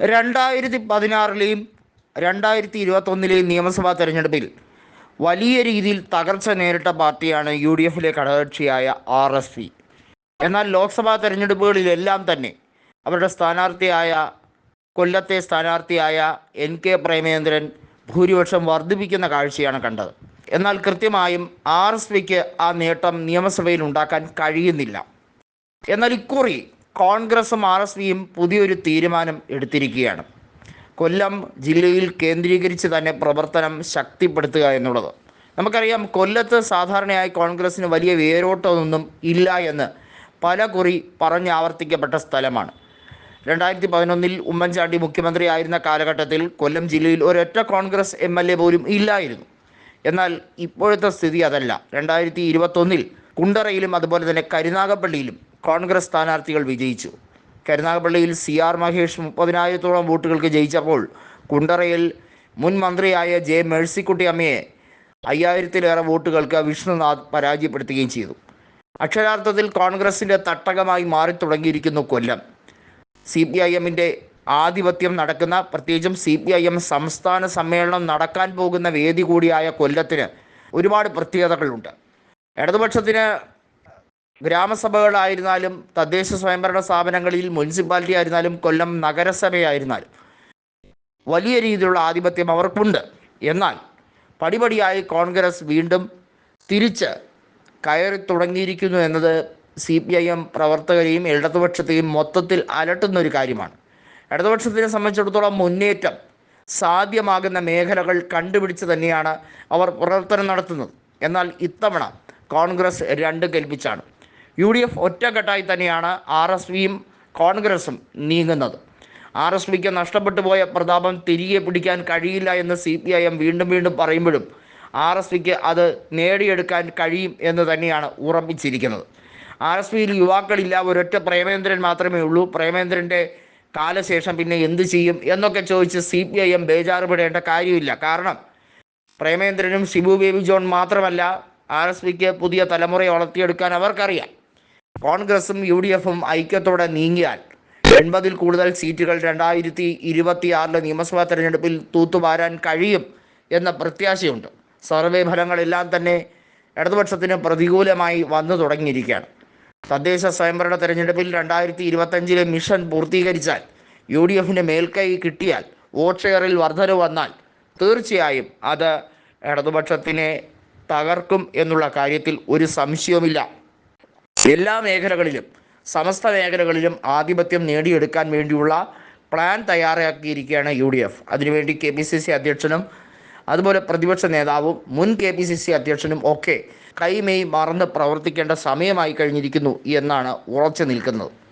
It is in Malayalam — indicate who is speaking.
Speaker 1: രണ്ടായിരത്തി പതിനാറിലെയും രണ്ടായിരത്തി ഇരുപത്തൊന്നിലെയും നിയമസഭാ തെരഞ്ഞെടുപ്പിൽ വലിയ രീതിയിൽ തകർച്ച നേരിട്ട പാർട്ടിയാണ് യു ഡി എഫിലെ ഘടകകക്ഷിയായ ആർ എസ് പി. എന്നാൽ ലോക്സഭാ തെരഞ്ഞെടുപ്പുകളിലെല്ലാം തന്നെ അവരുടെ സ്ഥാനാർത്ഥിയായ കൊല്ലത്തെ സ്ഥാനാർത്ഥിയായ എൻ കെ പ്രേമേന്ദ്രൻ ഭൂരിപക്ഷം വർദ്ധിപ്പിക്കുന്ന കാഴ്ചയാണ് കണ്ടത്. എന്നാൽ കൃത്യമായും ആർ എസ് പിക്ക് ആ നേട്ടം നിയമസഭയിൽ ഉണ്ടാക്കാൻ കഴിയുന്നില്ല. എന്നാൽ ഇക്കുറി കോൺഗ്രസും ആർ എസ് പിയും പുതിയൊരു തീരുമാനം എടുത്തിരിക്കുകയാണ്. കൊല്ലം ജില്ലയിൽ കേന്ദ്രീകരിച്ച് തന്നെ പ്രവർത്തനം ശക്തിപ്പെടുത്തുക എന്നുള്ളത്. നമുക്കറിയാം കൊല്ലത്ത് സാധാരണയായി കോൺഗ്രസ്സിന് വലിയ വേരോട്ടമൊന്നും ഇല്ല എന്ന് പല കുറി പറഞ്ഞാവർത്തിക്കപ്പെട്ട സ്ഥലമാണ്. രണ്ടായിരത്തി പതിനൊന്നിൽ ഉമ്മൻചാണ്ടി മുഖ്യമന്ത്രി ആയിരുന്ന കാലഘട്ടത്തിൽ കൊല്ലം ജില്ലയിൽ ഒരൊറ്റ കോൺഗ്രസ് എം എൽ എ പോലും ഇല്ലായിരുന്നു. എന്നാൽ ഇപ്പോഴത്തെ സ്ഥിതി അതല്ല. രണ്ടായിരത്തി ഇരുപത്തൊന്നിൽ കുണ്ടറയിലും അതുപോലെ തന്നെ കരുനാഗപ്പള്ളിയിലും കോൺഗ്രസ് സ്ഥാനാർത്ഥികൾ വിജയിച്ചു. കരുനാഗപ്പള്ളിയിൽ സി ആർ മഹേഷ് മുപ്പതിനായിരത്തോളം വോട്ടുകൾക്ക് ജയിച്ചപ്പോൾ കുണ്ടറയിൽ മുൻ മന്ത്രിയായ ജെ മേഴ്സിക്കുട്ടി അമ്മയെ അയ്യായിരത്തിലേറെ വോട്ടുകൾക്ക് വിഷ്ണുനാഥ് പരാജയപ്പെടുത്തുകയും ചെയ്തു. അക്ഷരാർത്ഥത്തിൽ കോൺഗ്രസിന്റെ തട്ടകമായി മാറി തുടങ്ങിയിരിക്കുന്നു കൊല്ലം. സി പി ഐ എമ്മിന്റെ ആധിപത്യം നടക്കുന്ന പ്രത്യേകിച്ചും സി പി ഐ എം സംസ്ഥാന സമ്മേളനം നടക്കാൻ പോകുന്ന വേദി കൂടിയായ കൊല്ലത്തിന് ഒരുപാട് പ്രത്യേകതകളുണ്ട്. ഇടതുപക്ഷത്തിന് ഗ്രാമസഭകളായിരുന്നാലും തദ്ദേശ സ്വയംഭരണ സ്ഥാപനങ്ങളിൽ മുനിസിപ്പാലിറ്റി ആയിരുന്നാലും കൊല്ലം നഗരസഭയായിരുന്നാലും വലിയ രീതിയിലുള്ള ആധിപത്യം അവർക്കുണ്ട്. എന്നാൽ പടിപടിയായി കോൺഗ്രസ് വീണ്ടും തിരിച്ച് കയറി തുടങ്ങിയിരിക്കുന്നു എന്നത് സി പി ഐ എം പ്രവർത്തകരെയും ഇടതുപക്ഷത്തെയും മൊത്തത്തിൽ അലട്ടുന്ന ഒരു കാര്യമാണ്. ഇടതുപക്ഷത്തിനെ സംബന്ധിച്ചിടത്തോളം മുന്നേറ്റം സാധ്യമാകുന്ന മേഖലകൾ കണ്ടുപിടിച്ച് തന്നെയാണ് അവർ പ്രവർത്തനം നടത്തുന്നത്. എന്നാൽ ഇത്തവണ കോൺഗ്രസ് രണ്ട് കൽപ്പിച്ചാണ്. യു ഡി എഫ് ഒറ്റക്കെട്ടായി തന്നെയാണ് ആർ എസ് പിയും കോൺഗ്രസും നീങ്ങുന്നത്. ആർ എസ് പിക്ക് നഷ്ടപ്പെട്ടു പോയ പ്രതാപം തിരികെ പിടിക്കാൻ കഴിയില്ല എന്ന് സി പി ഐ എം വീണ്ടും വീണ്ടും പറയുമ്പോഴും ആർ എസ് പിക്ക് അത് നേടിയെടുക്കാൻ കഴിയും എന്ന് തന്നെയാണ് ഉറപ്പിച്ചിരിക്കുന്നത്. ആർ എസ് പിയിൽ യുവാക്കളില്ല ഒരൊറ്റ പ്രേമേന്ദ്രൻ മാത്രമേ ഉള്ളൂ. പ്രേമേന്ദ്രന്റെ കാലശേഷം പിന്നെ എന്ത് ചെയ്യും എന്നൊക്കെ ചോദിച്ച് സി പി ഐ എം ബേജാറുപെടേണ്ട കാര്യമില്ല. കാരണം പ്രേമേന്ദ്രനും ഷിബു ബേബി ജോൺ മാത്രമല്ല ആർ എസ് പിക്ക് പുതിയ തലമുറയെ വളർത്തിയെടുക്കാൻ അവർക്കറിയാം. കോൺഗ്രസും യു ഡി എഫും ഐക്യത്തോടെ നീങ്ങിയാൽ എൺപതിൽ കൂടുതൽ സീറ്റുകൾ രണ്ടായിരത്തി ഇരുപത്തിയാറിലെ നിയമസഭാ തെരഞ്ഞെടുപ്പിൽ തൂത്തുവാരാൻ കഴിയും എന്ന പ്രത്യാശയുണ്ട്. സർവേ ഫലങ്ങളെല്ലാം തന്നെ ഇടതുപക്ഷത്തിന് പ്രതികൂലമായി വന്നു തുടങ്ങിയിരിക്കുകയാണ്. തദ്ദേശ സ്വയംഭരണ തെരഞ്ഞെടുപ്പിൽ രണ്ടായിരത്തി ഇരുപത്തഞ്ചിലെ മിഷൻ പൂർത്തീകരിച്ചാൽ യു ഡി എഫിന് മേൽക്കൈ കിട്ടിയാൽ വോട്ട് ഷെയറിൽ വർധന വന്നാൽ തീർച്ചയായും അത് ഇടതുപക്ഷത്തിനെ തകർക്കും എന്നുള്ള കാര്യത്തിൽ ഒരു സംശയവുമില്ല. എല്ലാ മേഖലകളിലും സമസ്ത മേഖലകളിലും ആധിപത്യം നേടിയെടുക്കാൻ വേണ്ടിയുള്ള പ്ലാൻ തയ്യാറാക്കിയിരിക്കുകയാണ് യു ഡി എഫ്. അതിനുവേണ്ടി കെ പി സി സി അധ്യക്ഷനും അതുപോലെ പ്രതിപക്ഷ നേതാവും മുൻ കെ പി സി സി അധ്യക്ഷനും ഒക്കെ കൈമെയ് മറന്ന് പ്രവർത്തിക്കേണ്ട സമയമായി കഴിഞ്ഞിരിക്കുന്നു എന്നാണ് ഉറച്ചു നിൽക്കുന്നത്.